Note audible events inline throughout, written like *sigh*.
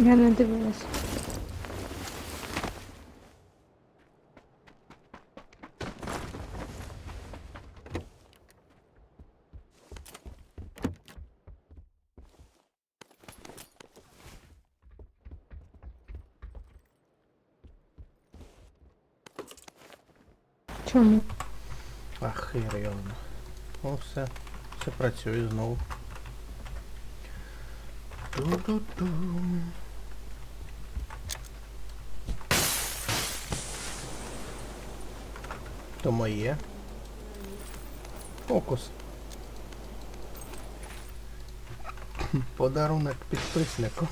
Я не дивилась. Чому? Ах, його. Ну все. Все працює знову. Ту-ду-ду. То моє. Фокус. Подарунок підписнику.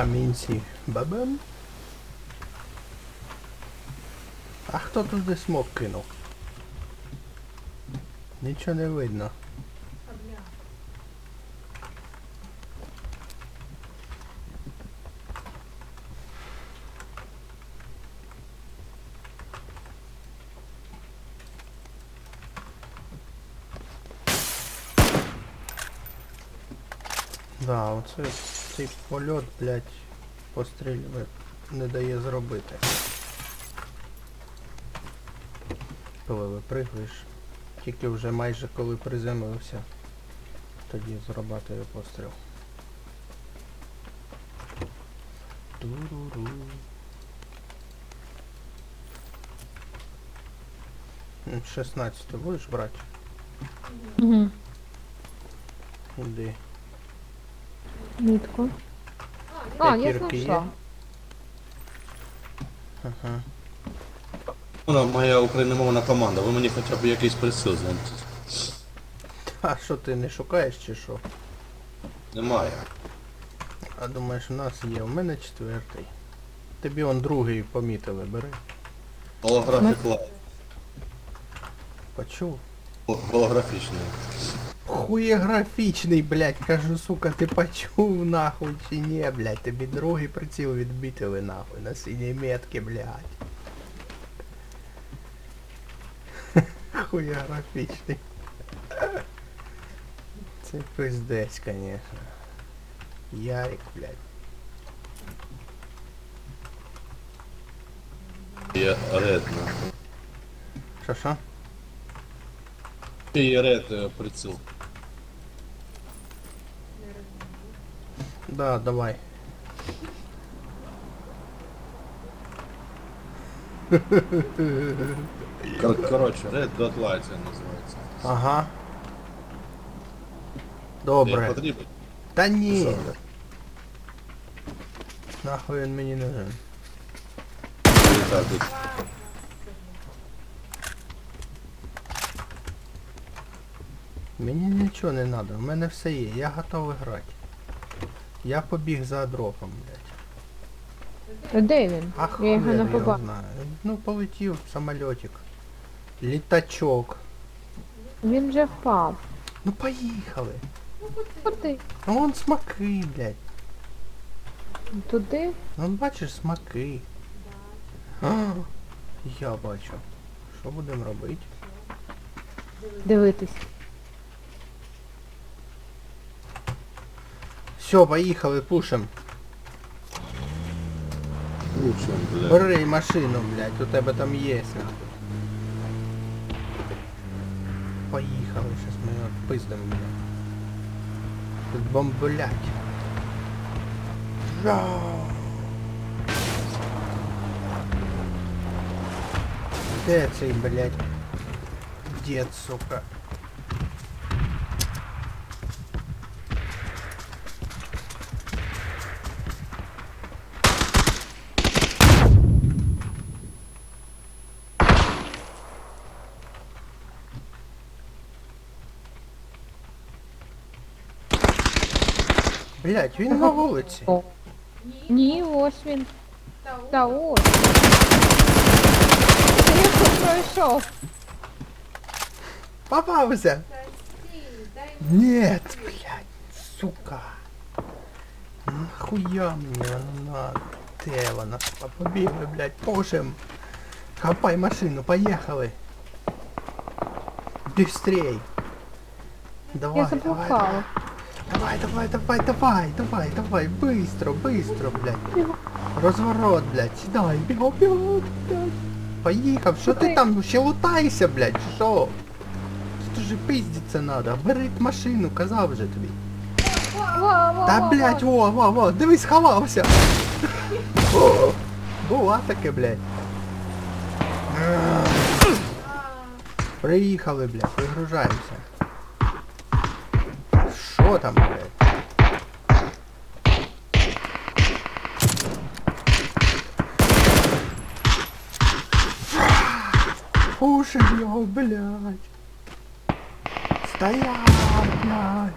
Камінці. Бабам. А хто туди смок кинув? Нічого не видно. Да, оце цей польот, блядь, пострілює, не дає зробити. Коли випригуєш. Тільки вже майже коли приземлився, тоді зробити постріл. Туруру. 16 будеш брати? Угу. Іди. Нитку. А, я П'ятірки є? знайшла. Ага. Вона моя україномовна команда, ви мені хоча б якийсь приціл знайдете. А що ти не шукаєш чи що? Немає. А думаєш, у нас є, у мене четвертий. Тобі он другий помітили, бери. Голографік лайв. Почув? Голографічний. Хуєграфічний, блядь, кажу, сука, ти почув нахуй чи ні, блядь, тобі другий приціл відбітили нахуй на синій метки, блядь. Хуєграфічний. Це пиздець, конечно. Ярик, блядь. Є редно. Що що? Є ред е, приціл. Да, давай. Кор *laughs* коротше, Red Dot Light це називається. Ага. Тобі Добре. потрібен? Та ні. Нахуй він мені не нужен. Мені нічого не треба, в мене все є, я готовий грати. Я побіг за дропом, блядь. Де він? А хуй я його не його побачила. знаю. Ну полетів самольотик. Літачок. Він вже впав. Ну поїхали. Куди? А вон смаки, блядь. Туди? Ну бачиш смаки. А, я бачу. Що будемо робити? Дивитись. Все, поїхали, пушим. Лучше, блядь. Бери машину, блядь, у тебе там є. нахуй. Поїхали, щас ми його пиздимо, блядь. Тут бомблять. Жа! Де цей, блядь? Дед, сука? Блядь, він на вулиці. О. Ні, ось він. Та ось. пройшов. Попався! Нет, блядь, сука. Нахуя мені воно надо? Де вона? А Побігли, блядь, пушим. Хапай машину, поїхали. Быстрей. Давай, Я давай, заблукала. Давай, давай, давай, давай, давай, давай, быстро, быстро, блядь. Розворот, блядь, сідай, бігом, бігом, блядь. Поїхав, що ти там ще лутайся, блядь, чи що? Тут же пиздиться надо, бери машину, казав же тобі. Та блядь, во, во, во, дивись, ховався. О, Була таке, блядь. Приїхали, блядь, вигружаємося. Що там, блядь? Пушим його, блядь. Стоять, блядь.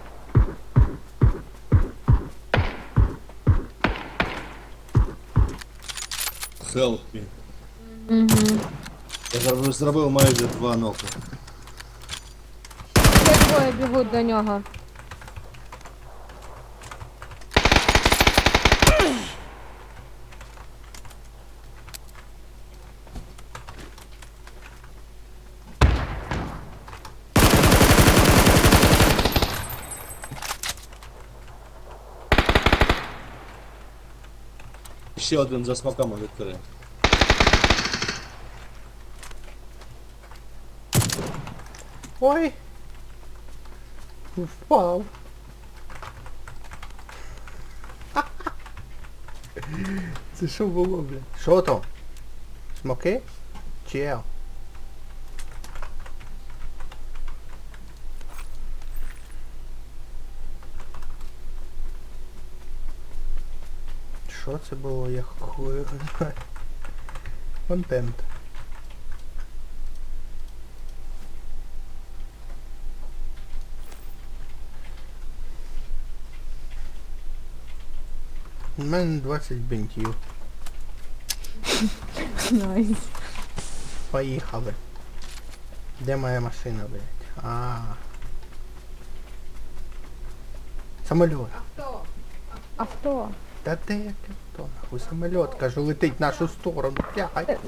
Help me. Я зробив, зробив майже два ноки. Ще двоє бігуть до нього. Ще один за смаками відкрив. Ой. Впав. Це що було, блядь? Що то? Смоки? Чел. Що це було? Я хуй. Контент. У мене 20 бинтів. *laughs* Найс. Поїхали. Де моя машина, блядь? А. Самоліт. Авто. Та де яке то нахуй самоліт, кажу, летить в нашу сторону. Блядь.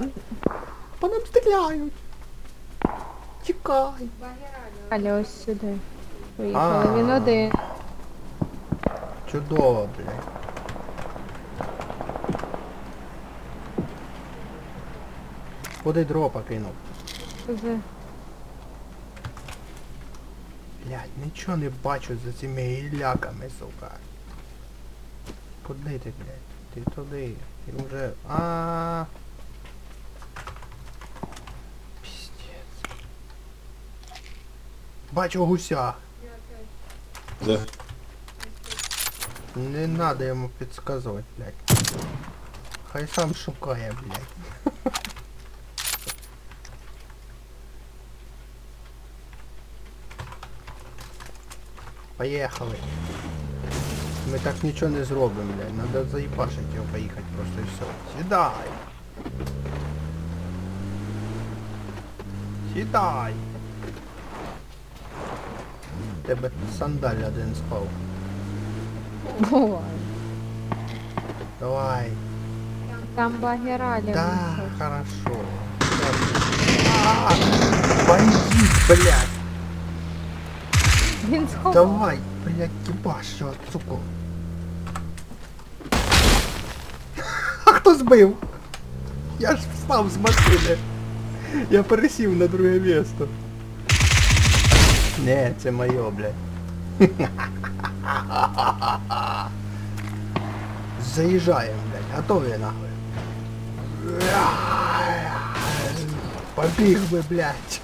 По нам стріляють. Тікай. Але ось сюди. Поїхали. А. Він один. Чудово, блядь. Куди дропа кинув? Вже. Блядь, нічого не бачу за цими гіляками, сука. Куди ти, блядь? Ти туди. Ти вже. А. Піздець. Бачу гуся. Де? Не надо йому підказувати, блядь. Хай сам шукає, блядь. *laughs* Поїхали. Ми так нічого не зробимо, блядь. Надо заїбашити його поїхати просто і все. Сідай! Сідай! В Тебе сандаль один спав. Буває. Давай. Там багералі. Да, хорошо. А, Бандит, блядь. Він сховав. Давай, Кибаш, що, суку. А хто збив? Я ж встав з машини. Я пересів на друге місто. Не, це моє, блядь. Заїжджаємо, блядь, готові нахуй. Побіг би, блядь.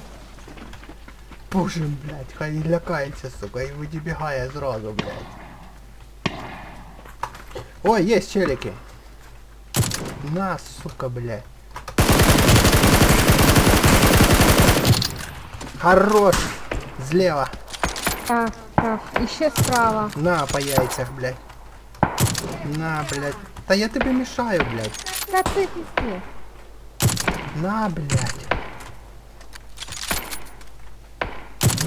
Пушим, блядь, хай лякається, сука, і вибігає зразу, блядь. Ой, є челики. На, сука, блядь. Хорош! Злева. Так, так. І ще справа. На, по яйцях, блядь. На, блядь. Та я тобі мішаю, блядь. Та ти пізді. На, блядь.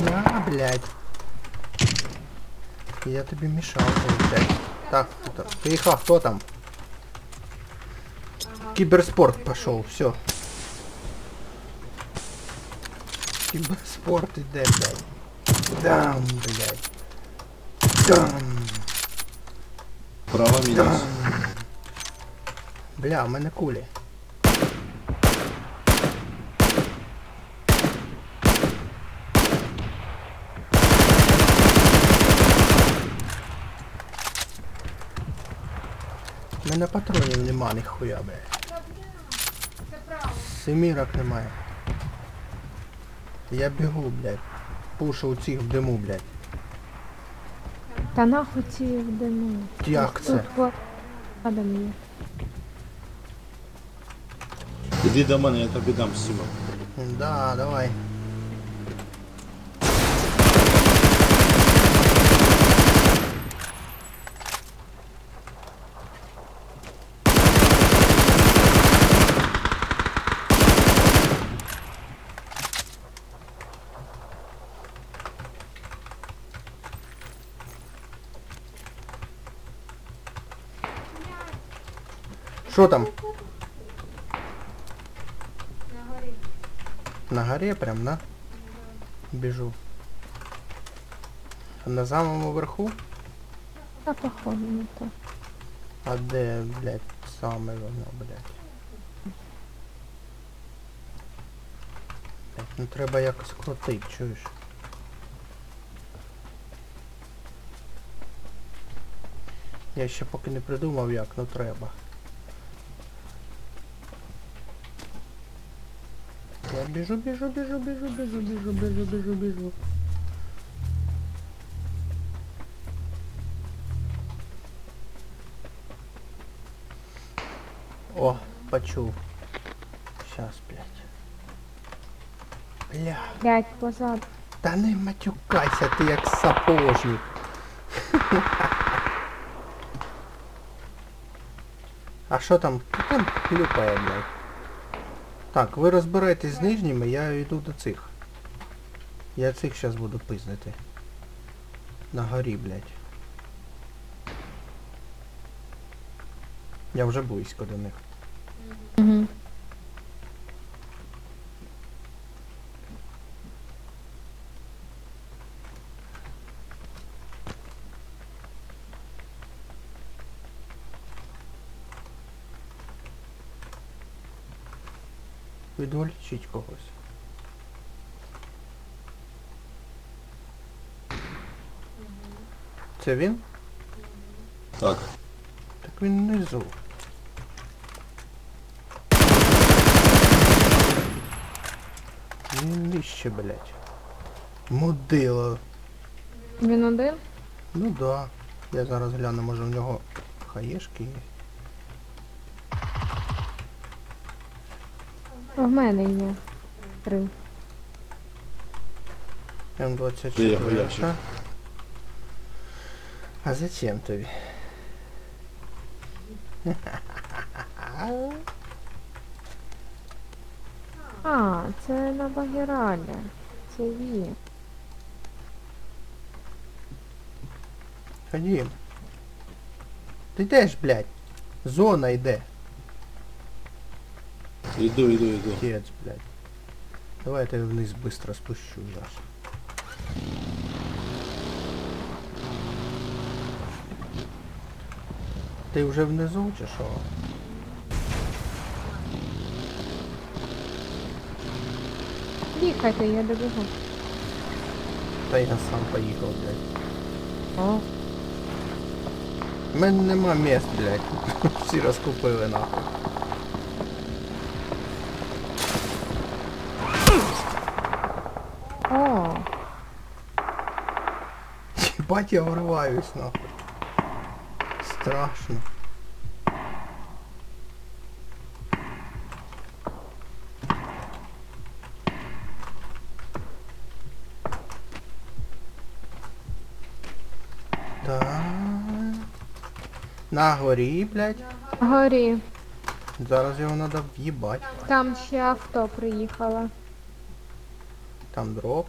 На, блядь. Я тобі мішав, блядь. Так, хто там? Тихо, хто там? Киберспорт пошел, все. Киберспорт іде, блядь. Дам, блядь. Дам. Право мінус. Бля, у мене кулі. Мене патронів нема ніхуя, блядь. Семірок немає. Я бігу, блядь. Пушу у цих в диму, блядь. Та нахуй ці в диму. Як це? Є. Іди до мене, я тобі дам сімок. Да, давай. Що там? На горе прям, да? Біжу. На самому верху? Та походу не то. А де, блядь, саме воно, блядь? Блядь, ну треба якось крутить, чуєш? Я ще поки не придумав як, ну треба. Я біжу, біжу, біжу, біжу, біжу, біжу, біжу, біжу, біжу. О, почув. Щас, блядь. Бля. Блять, позаду. Та не матюкайся, ти як сапожник. *laughs* А що там? Там хлюпає, блядь. Так, ви розбирайтесь з нижніми, я йду до цих. Я цих зараз буду пиздити. На горі, блядь. Я вже близько до них. Угу. Відволічіть когось. Це він? Так. Так він внизу. Він нижче, блядь. Мудило. Він один? Ну да. Я зараз гляну, може в нього хаєшки є. В мене є. Три. М24. Де ящик? а? А зачем тобі? А, це на Багіралі. Це він. Ходім. Ти йдеш, блядь. Зона йде. Іду, іду, іду. Отец, блядь. Давай я тебе вниз быстро спущу зараз. Ти вже внизу чи що? Їхайте, я добігу. Та я сам поїхав, блядь. О. У мене нема місць, блядь. *laughs* Всі розкупили нахуй. О, Ебать я вриваюсь нахуй. Страшно. Так. На горі, блядь. горі. Зараз його треба в'їбать. Там ще авто приїхало. Там дроп.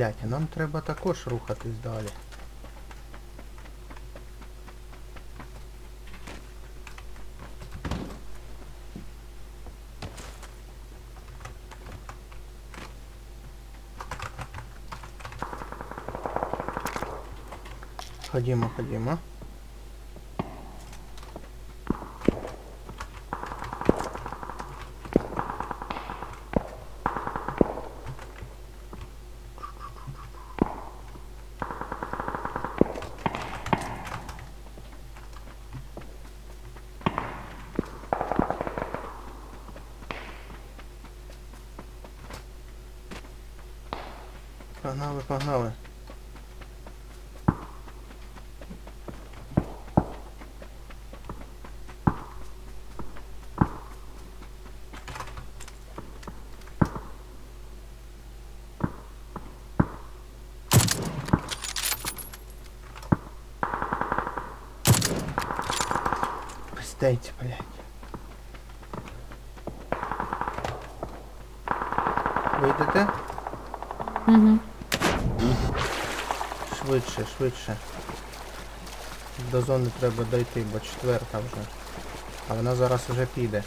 Блять, а нам треба також рухатись далі. Ходімо, ходімо. Погнали, погнали. Пиздець, блядь. Вийдете? Угу. Швидше, швидше. До зони треба дойти, бо четверта вже. А вона зараз вже піде.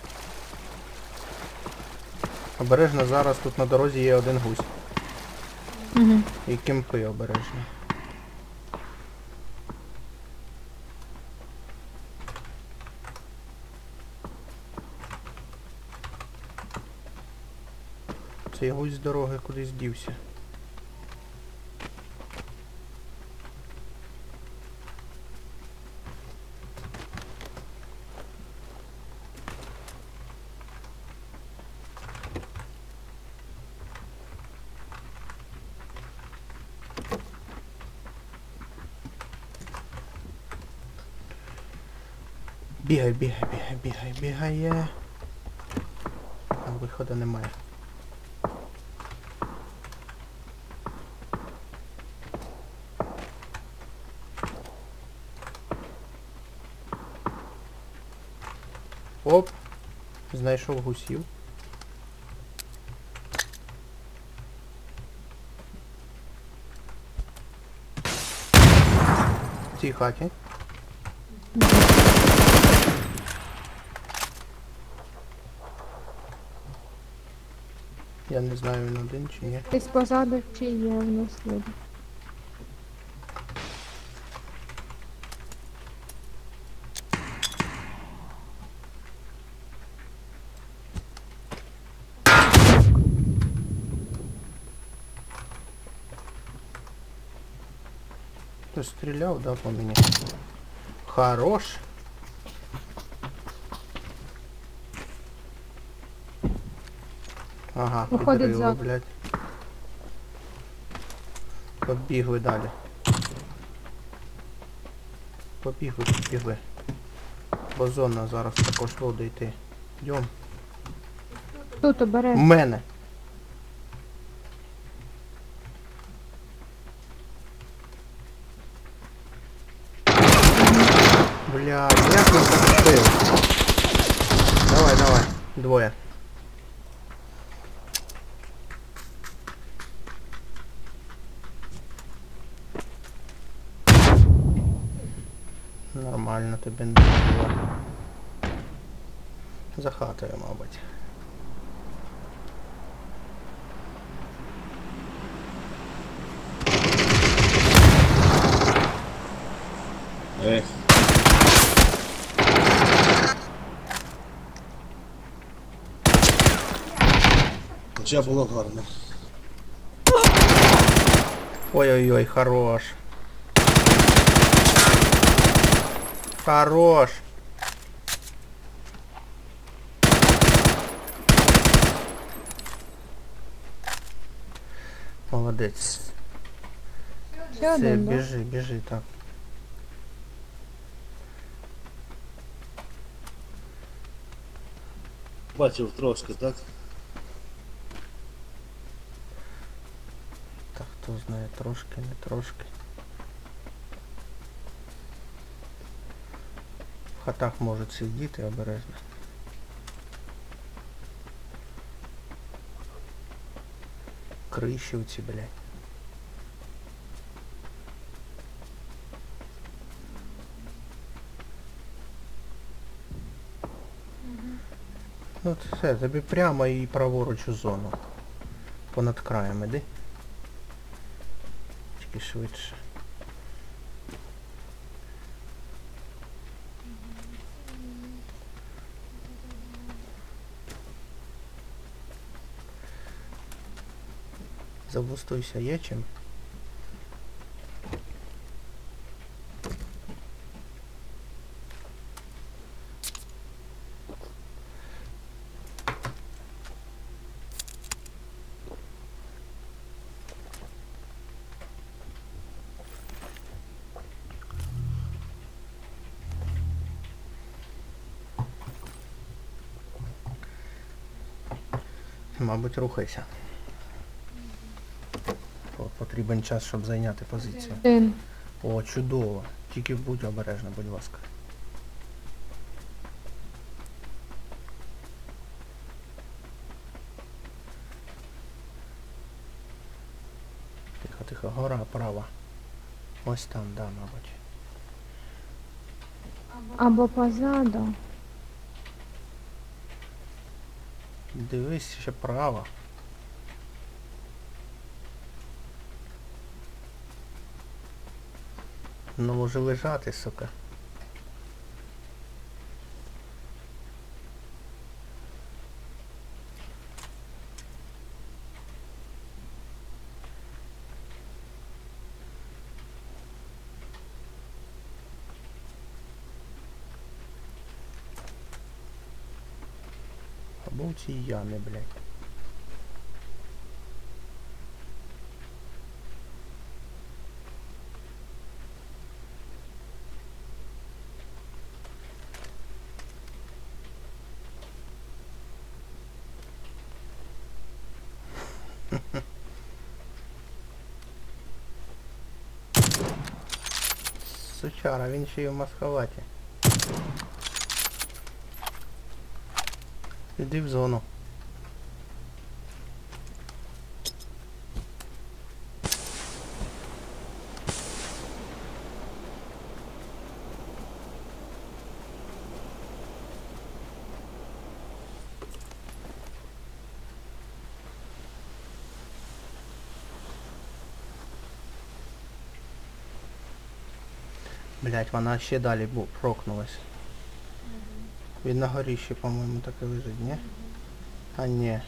Обережно зараз тут на дорозі є один гусь. Угу. І кемпи обережно. Цей гусь з дороги кудись дівся. Бігай, бігай, бігай, бігай, бігає. Там виходу немає. Оп! Знайшов гусів. В цій хаті. Я не знаю він один чи ні. Десь позаду чи є в нас люди. Хтось стріляв, да, по мені. Хорош. Ага, Виходить підрили, зад. блядь. Побігли далі. Побігли, побігли. Бо зона зараз також буде йти. Йдем. Тут У обережно. мене. Бля, як він запустив? Давай, давай. Двоє. Тобі не було. За хатою, мабуть. Ех. Хоча було гарно. Ой-ой-ой, хорош. Хорош. Молодець. Ще Все, один, да? біжи, біжи, так. Бачив трошки, так? Так, хто знає, трошки, не трошки. хатах можуть сидіти обережно. Криші оці, блядь. Ну все, тобі прямо і праворуч у зону. Понад краєм іди. Тільки швидше. Забустуйся, є чим? Мабуть, рухайся. Потрібен час, щоб зайняти позицію. Один. О, чудово. Тільки будь обережна, будь ласка. Тихо, тихо, гора права. Ось там, да, мабуть. Або позаду. Дивись ще право. Ну може лежати, сука. Або в цій ямі, блядь. Сучара, він ще й в маскалаті. Іди в зону. Блять, вона ще далі прокнулась. Він на горі ще, по-моєму, так і лежить, ні? А ні.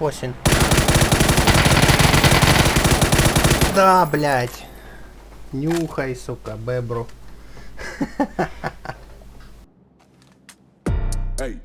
Осень. Да, блядь. Нюхай, сука, бебру. *laughs* Hey.